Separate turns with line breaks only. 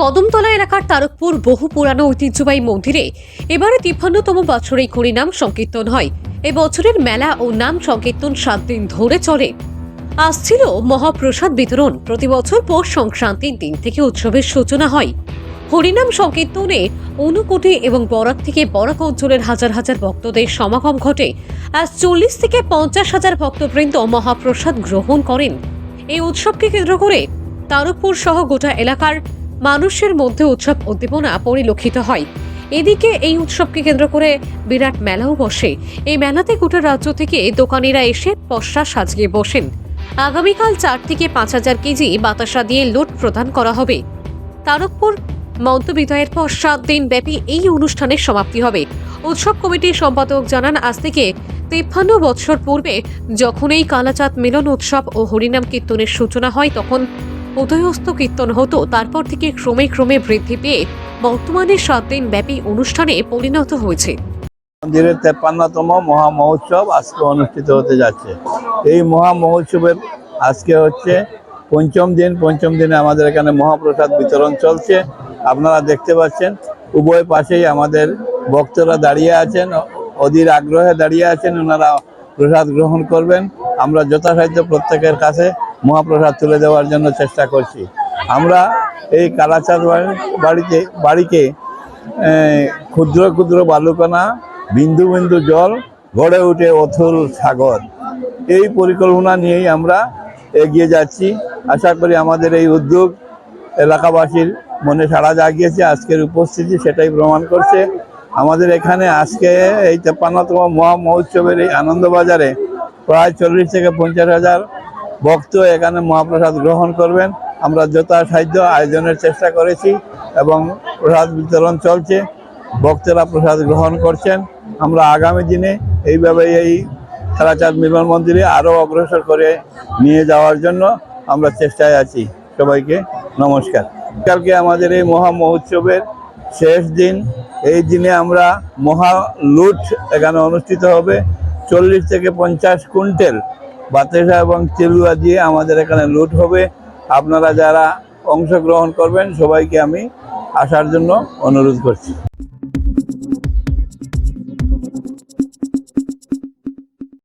কদমতলা এলাকার তারকপুর বহু পুরানো ঐতিহ্যবাহী মন্দিরে এবারে তিপ্পান্নতম বছরেই হরিনাম সংকীর্তন হয়। এই বছরের মেলা ও নাম সংকীর্তন সাত দিন ধরে চলে। আসছিল মহাপ্রসাদ বিতরণ। প্রতি বছর পৌষ সংক্রান্তির দিন থেকে উৎসবের সূচনা হয়। হরিনাম সংকীর্তনে অনুকোটি এবং বরাক থেকে বরাক অঞ্চলের হাজার হাজার ভক্তদের সমাগম ঘটে। আজ চল্লিশ থেকে পঞ্চাশ হাজার ভক্তবৃন্দ মহাপ্রসাদ গ্রহণ করেন। এই উৎসবকে কেন্দ্র করে তারকপুর সহ গোটা এলাকার মানুষের মধ্যে উৎসব উদ্দীপনা পরিলক্ষিত হয়। এদিকে এই উৎসবকে কেন্দ্র করে বিরাট মেলাও বসে। এই মেলাতে গোটা রাজ্য থেকে দোকানিরা এসে পশরা সাজিয়ে বসেন। আগামীকাল চার থেকে পাঁচ হাজার কেজি বাতাসা দিয়ে লোট প্রদান করা হবে। তারকপুর মন্তবিদয়ের পর সাত দিন ব্যাপী এই অনুষ্ঠানের সমাপ্তি হবে। উৎসব কমিটির সম্পাদক জানান, আজ থেকে তিপ্পান্ন বৎসর পূর্বে যখন এই কালাচাঁদ মিলন উৎসব ও হরিনাম কীর্তনের সূচনা হয়, তখন উদয়স্ত কীর্তন হতো, তারপর থেকে ক্রমে ক্রমে বৃদ্ধি পেয়ে বর্তমানে সাত দিন ব্যাপী অনুষ্ঠানে পরিণত হয়েছে।
মন্দিরের তেপ্পান্নতম মহা মহোৎসব আজকে অনুষ্ঠিত হতে যাচ্ছে। এই মহা মহোৎসবের আজকে হচ্ছে পঞ্চম দিন। পঞ্চম দিনে আমাদের এখানে মহাপ্রসাদ বিতরণ চলছে। আপনারা দেখতে পাচ্ছেন, উভয় পাশেই আমাদের ভক্তরা দাঁড়িয়ে আছেন, অধীর আগ্রহে দাঁড়িয়ে আছেন, ওনারা প্রসাদ গ্রহণ করবেন। আমরা যথাসাধ্য প্রত্যেকের কাছে মহাপ্রসাদ তুলে দেওয়ার জন্য চেষ্টা করছি। আমরা এই কালাচাঁদ বাড়ি- বাড়িতে, বাড়িকে ক্ষুদ্র ক্ষুদ্র বালুকণা বিন্দু বিন্দু জল, গড়ে উঠে অথুল সাগর। এই পরিকল্পনা নিয়েই আমরা এগিয়ে যাচ্ছি। আশা করি আমাদের এই উদ্যোগ এলাকাবাসীর মনে সাড়া জাগিয়েছে, আজকের উপস্থিতি সেটাই প্রমাণ করছে। আমাদের এখানে আজকে এই তেপ্পান্নতম মহা মহোৎসবের এই আনন্দবাজারে প্রায় চল্লিশ থেকে পঞ্চাশ হাজার ভক্ত এখানে মহাপ্রসাদ গ্রহণ করবেন। আমরা যথাসাধ্য আয়োজনের চেষ্টা করেছি এবং প্রসাদ বিতরণ চলছে। ভক্তরা প্রসাদ গ্রহণ করছেন। আমরা আগামী দিনে এইভাবে এই খেলাচাঁদ মিলন মন্দিরে আরও অগ্রসর করে নিয়ে যাওয়ার জন্য আমরা চেষ্টায় আছি। সবাইকে নমস্কার। কালকে আমাদের এই মহা মহোৎসবের শেষ দিন। এই দিনে আমরা মহা লুট এখানে অনুষ্ঠিত হবে। চল্লিশ থেকে পঞ্চাশ কুইন্টেল বাতাসা এবং চেলুয়া দিয়ে আমাদের এখানে লুট হবে। আপনারা যারা অংশগ্রহণ করবেন, সবাইকে আমি আসার জন্য অনুরোধ করছি।